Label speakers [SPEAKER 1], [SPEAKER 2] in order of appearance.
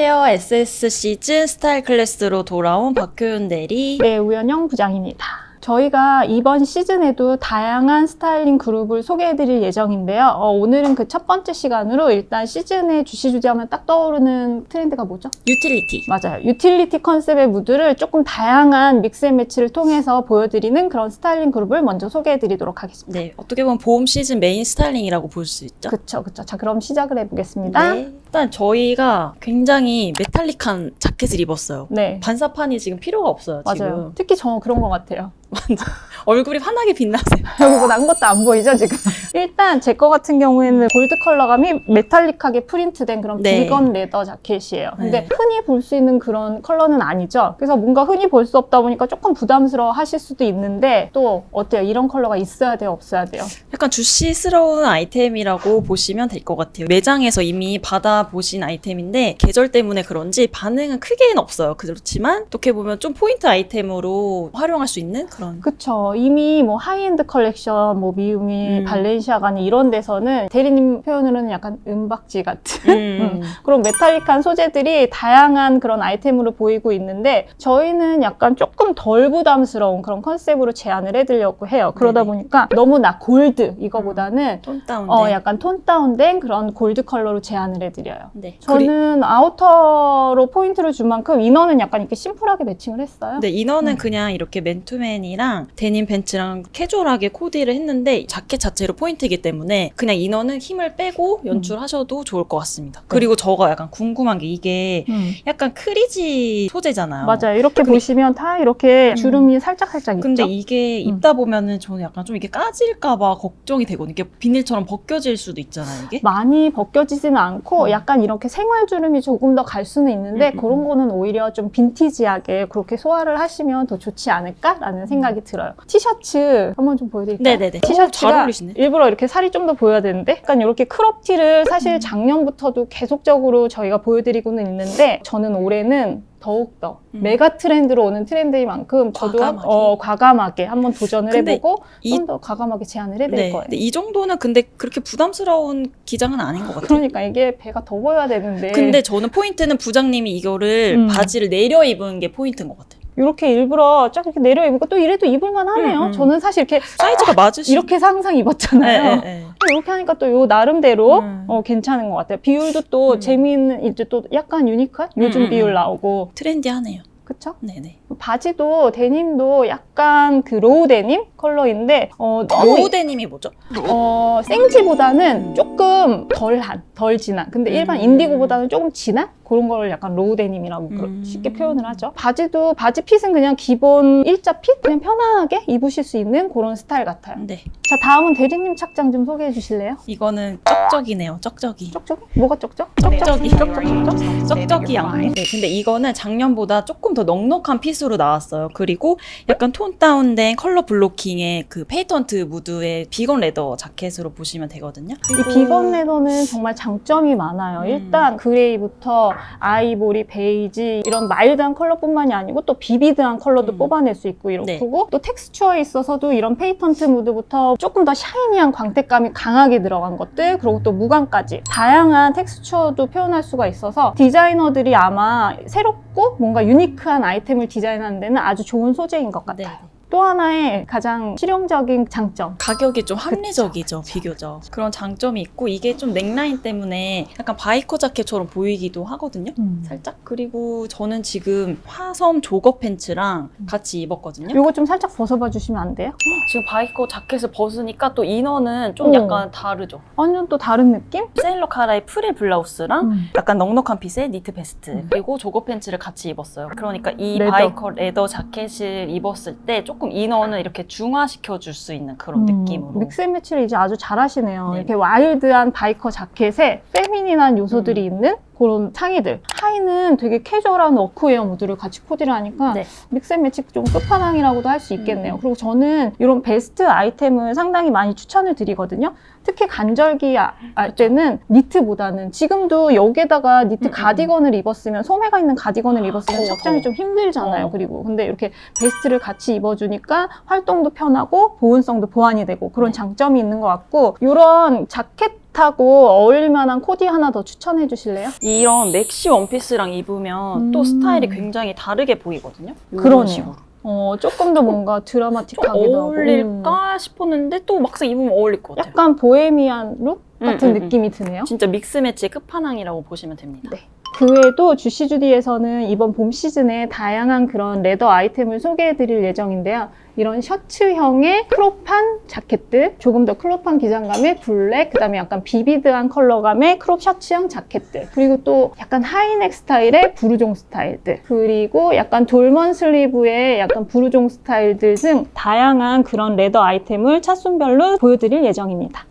[SPEAKER 1] 안녕하세요. SS 시즌 스타일 클래스로 돌아온 박효윤 대리.
[SPEAKER 2] 네, 우연영 부장입니다. 저희가 이번 시즌에도 다양한 스타일링 그룹을 소개해드릴 예정인데요. 어, 오늘은 그 첫 번째 시간으로 일단 시즌에 주시 주제 하면 딱 떠오르는 트렌드가 뭐죠?
[SPEAKER 1] 유틸리티.
[SPEAKER 2] 맞아요. 유틸리티 컨셉의 무드를 조금 다양한 믹스앤매치를 통해서 보여드리는 그런 스타일링 그룹을 먼저 소개해드리도록 하겠습니다.
[SPEAKER 1] 네, 어떻게 보면 보험 시즌 메인 스타일링이라고 볼 수 있죠.
[SPEAKER 2] 그쵸, 그쵸. 자, 그럼 시작을 해보겠습니다.
[SPEAKER 1] 네. 일단 저희가 굉장히 메탈릭한 자켓을 입었어요.
[SPEAKER 2] 네.
[SPEAKER 1] 반사판이 지금 필요가 없어요.
[SPEAKER 2] 맞아요.
[SPEAKER 1] 지금
[SPEAKER 2] 특히 저 그런 것 같아요.
[SPEAKER 1] 慢走 얼굴이 환하게 빛나세요.
[SPEAKER 2] 여기 뭐 아무것도 안 보이죠, 지금? 일단 제 거 같은 경우에는 골드 컬러감이 메탈릭하게 프린트된 그런
[SPEAKER 1] 네.
[SPEAKER 2] 비건 레더 자켓이에요. 근데
[SPEAKER 1] 네.
[SPEAKER 2] 흔히 볼 수 있는 그런 컬러는 아니죠. 그래서 뭔가 흔히 볼 수 없다 보니까 조금 부담스러워 하실 수도 있는데 또 어때요? 이런 컬러가 있어야 돼요? 없어야 돼요?
[SPEAKER 1] 약간 주시스러운 아이템이라고 보시면 될 것 같아요. 매장에서 이미 받아보신 아이템인데 계절 때문에 그런지 반응은 크게는 없어요. 그렇지만 어떻게 보면 좀 포인트 아이템으로 활용할 수 있는 그런
[SPEAKER 2] 그쵸. 이미 뭐 하이엔드 컬렉션, 뭐 미우미,
[SPEAKER 1] 음.
[SPEAKER 2] 발렌시아가니 이런 데서는 대리님 표현으로는 약간 은박지 같은
[SPEAKER 1] 음.
[SPEAKER 2] 그런 메탈릭한 소재들이 다양한 그런 아이템으로 보이고 있는데 저희는 약간 조금 덜 부담스러운 그런 컨셉으로 제안을 해드리려고 해요. 그러다
[SPEAKER 1] 네네.
[SPEAKER 2] 보니까 너무 나 골드 이거보다는
[SPEAKER 1] 톤 다운된
[SPEAKER 2] 어 약간 톤 다운된 그런 골드 컬러로 제안을 해드려요.
[SPEAKER 1] 네.
[SPEAKER 2] 저는 아우터로 포인트를 준 만큼 이너는 약간 이렇게 심플하게 매칭을 했어요.
[SPEAKER 1] 네, 이너는
[SPEAKER 2] 음.
[SPEAKER 1] 그냥 이렇게 맨투맨이랑 데님 팬츠랑 캐주얼하게 코디를 했는데 자켓 자체로 포인트이기 때문에 그냥 이너는 힘을 빼고 연출하셔도 좋을 것 같습니다. 그리고 저가 약간 궁금한 게 이게
[SPEAKER 2] 음.
[SPEAKER 1] 약간 크리지 소재잖아요.
[SPEAKER 2] 맞아요. 이렇게
[SPEAKER 1] 근데-
[SPEAKER 2] 보시면 다 이렇게
[SPEAKER 1] 음.
[SPEAKER 2] 주름이 살짝 살짝 있죠.
[SPEAKER 1] 근데 이게
[SPEAKER 2] 음.
[SPEAKER 1] 입다 보면은 저는 약간 좀 이게 까질까봐 걱정이 되거든요. 이게 비닐처럼 벗겨질 수도 있잖아요, 이게.
[SPEAKER 2] 많이 벗겨지지는 않고
[SPEAKER 1] 음.
[SPEAKER 2] 약간 이렇게 생활 주름이 조금 더 갈 수는 있는데
[SPEAKER 1] 음, 음,
[SPEAKER 2] 그런 거는 오히려 좀 빈티지하게 그렇게 소화를 하시면 더 좋지 않을까라는 생각이 들어요. 티셔츠 한번 좀 보여드릴까요?
[SPEAKER 1] 네네네. 오, 잘
[SPEAKER 2] 티셔츠가
[SPEAKER 1] 어울리시네.
[SPEAKER 2] 일부러 이렇게 살이 좀 더 보여야 되는데 약간 이렇게 크롭 티를 사실
[SPEAKER 1] 음.
[SPEAKER 2] 작년부터도 계속적으로 저희가 보여드리고는 있는데 저는 올해는 더욱더
[SPEAKER 1] 음.
[SPEAKER 2] 메가 트렌드로 오는 트렌드인 만큼 저도 한-
[SPEAKER 1] 과감하게.
[SPEAKER 2] 어, 과감하게 한번 도전을
[SPEAKER 1] 근데
[SPEAKER 2] 해보고
[SPEAKER 1] 이-
[SPEAKER 2] 좀 더 과감하게 제안을 해드릴
[SPEAKER 1] 네.
[SPEAKER 2] 거예요.
[SPEAKER 1] 근데 이 정도는 근데 그렇게 부담스러운 기장은 아닌 것 같아요.
[SPEAKER 2] 그러니까 이게 배가 더 보여야 되는데
[SPEAKER 1] 근데 저는 포인트는 부장님이 이거를
[SPEAKER 2] 음.
[SPEAKER 1] 바지를 내려 입은 게 포인트인 것 같아요.
[SPEAKER 2] 이렇게 일부러 쫙 이렇게 내려 입고 또 이래도 입을만 하네요.
[SPEAKER 1] 음, 음.
[SPEAKER 2] 저는 사실 이렇게
[SPEAKER 1] 사이즈가 맞으시.
[SPEAKER 2] 이렇게 항상 입었잖아요.
[SPEAKER 1] 네, 네, 네.
[SPEAKER 2] 이렇게 하니까 또 요 나름대로
[SPEAKER 1] 음.
[SPEAKER 2] 어, 괜찮은 것 같아요. 비율도 또
[SPEAKER 1] 음.
[SPEAKER 2] 재미있는 이제 또 약간 유니크한 요즘
[SPEAKER 1] 음, 음,
[SPEAKER 2] 비율
[SPEAKER 1] 음.
[SPEAKER 2] 나오고
[SPEAKER 1] 트렌디하네요.
[SPEAKER 2] 그쵸?
[SPEAKER 1] 네네.
[SPEAKER 2] 바지도 데님도 약간 그 로우 데님 컬러인데 어, 너무
[SPEAKER 1] 로우 데님이 뭐죠?
[SPEAKER 2] 어, 생지보다는 조금 덜한, 덜 진한. 근데 일반
[SPEAKER 1] 음.
[SPEAKER 2] 인디고보다는 조금 진한? 그런 걸 약간 로우 데님이라고 그-
[SPEAKER 1] 음.
[SPEAKER 2] 쉽게 표현을 하죠. 바지도, 바지 핏은 그냥 기본 일자 핏? 그냥 편안하게 입으실 수 있는 그런 스타일 같아요.
[SPEAKER 1] 네.
[SPEAKER 2] 자, 다음은 대리님 착장 좀 소개해 주실래요?
[SPEAKER 1] 이거는 쩍쩍이네요. 쩍쩍이.
[SPEAKER 2] 쪽쪽이? 뭐가 쪽쪽?
[SPEAKER 1] 쩍쩍이.
[SPEAKER 2] 쪽쪽쪽쪽?
[SPEAKER 1] 쩍쩍이 양. 네, 근데 이거는 작년보다 조금 더 넉넉한 핏으로 나왔어요. 그리고 약간 톤 다운된 컬러 블로킹의 그 페이턴트 무드의 비건 레더 자켓으로 보시면 되거든요.
[SPEAKER 2] 이 비건 레더는 정말 장점이 많아요.
[SPEAKER 1] 음.
[SPEAKER 2] 일단 그레이부터 아이보리, 베이지 이런 마일드한 컬러뿐만이 아니고 또 비비드한 컬러도
[SPEAKER 1] 음.
[SPEAKER 2] 뽑아낼 수 있고 이렇고
[SPEAKER 1] 네.
[SPEAKER 2] 또 텍스처에 있어서도 이런 페이턴트 무드부터 조금 더 샤이니한 광택감이 강하게 들어간 것들 그리고 또 무광까지 다양한 텍스처도 표현할 수가 있어서 디자이너들이 아마 새롭고 뭔가 유니크한 아이템을 디자인하는 데는 아주 좋은 소재인 것
[SPEAKER 1] 네.
[SPEAKER 2] 같아요. 또 하나의 가장 실용적인 장점
[SPEAKER 1] 가격이 좀 합리적이죠, 비교적. 그런 장점이 있고 이게 좀 넥라인 때문에 약간 바이커 자켓처럼 보이기도 하거든요. 살짝 그리고 저는 지금 화섬 조거 팬츠랑 같이 입었거든요.
[SPEAKER 2] 요거 좀 살짝 벗어봐 주시면 안 돼요?
[SPEAKER 1] 지금 바이커 자켓을 벗으니까 또 이너는 좀
[SPEAKER 2] 어.
[SPEAKER 1] 약간 다르죠.
[SPEAKER 2] 완전 또 다른 느낌?
[SPEAKER 1] 세일러 카라의 프릴 블라우스랑
[SPEAKER 2] 음.
[SPEAKER 1] 약간 넉넉한 핏의 니트 베스트
[SPEAKER 2] 음.
[SPEAKER 1] 그리고 조거 팬츠를 같이 입었어요. 그러니까 이
[SPEAKER 2] 레더.
[SPEAKER 1] 바이커 레더 자켓을 입었을 때 조금 이너는 이렇게 중화시켜 줄 수 있는 그런
[SPEAKER 2] 음,
[SPEAKER 1] 느낌으로.
[SPEAKER 2] 믹스앤매치를 이제 아주 잘하시네요.
[SPEAKER 1] 네.
[SPEAKER 2] 이렇게 와일드한 바이커 자켓에 페미닌한 요소들이
[SPEAKER 1] 음.
[SPEAKER 2] 있는 그런 상의들. 하의는 되게 캐주얼한 워크웨어 무드를 같이 코디를 하니까
[SPEAKER 1] 네.
[SPEAKER 2] 믹스앤매치 좀 끝판왕이라고도 할 수 있겠네요.
[SPEAKER 1] 음.
[SPEAKER 2] 그리고 저는 이런 베스트 아이템을 상당히 많이 추천을 드리거든요. 특히 간절기 아- 할 때는 니트보다는 지금도 여기에다가 니트
[SPEAKER 1] 음, 음,
[SPEAKER 2] 가디건을 입었으면 소매가 있는 가디건을
[SPEAKER 1] 아,
[SPEAKER 2] 입었으면
[SPEAKER 1] 더워,
[SPEAKER 2] 착장이. 좀 힘들잖아요.
[SPEAKER 1] 어.
[SPEAKER 2] 그리고 근데 이렇게 베스트를 같이 입어주니까 활동도 편하고 보온성도 보완이 되고 그런
[SPEAKER 1] 네.
[SPEAKER 2] 장점이 있는 것 같고 이런 자켓 릿하고 어울릴 만한 코디 하나 더 추천해 주실래요?
[SPEAKER 1] 이런 맥시 원피스랑 입으면 또
[SPEAKER 2] 음.
[SPEAKER 1] 스타일이 굉장히 다르게 보이거든요.
[SPEAKER 2] 그러네요.
[SPEAKER 1] 식으로.
[SPEAKER 2] 어, 조금 더 뭔가
[SPEAKER 1] 좀
[SPEAKER 2] 드라마틱하기도 하고. 음.
[SPEAKER 1] 어울릴까 싶었는데 또 막상 입으면 어울릴 것 같아요.
[SPEAKER 2] 약간 보헤미안 룩 같은
[SPEAKER 1] 음, 음, 음.
[SPEAKER 2] 느낌이 드네요.
[SPEAKER 1] 진짜 믹스 매치의 끝판왕이라고 보시면 됩니다.
[SPEAKER 2] 네. 그 외에도 주시주디에서는 이번 봄 시즌에 다양한 그런 레더 아이템을 소개해 드릴 예정인데요. 이런 셔츠형의 크롭한 자켓들, 조금 더 크롭한 기장감의 블랙, 그 다음에 약간 비비드한 컬러감의 크롭 셔츠형 자켓들, 그리고 또 약간 하이넥 스타일의 부르종 스타일들, 그리고 약간 돌먼 슬리브의 약간 부르종 스타일들 등 다양한 그런 레더 아이템을 차순별로 보여드릴 예정입니다.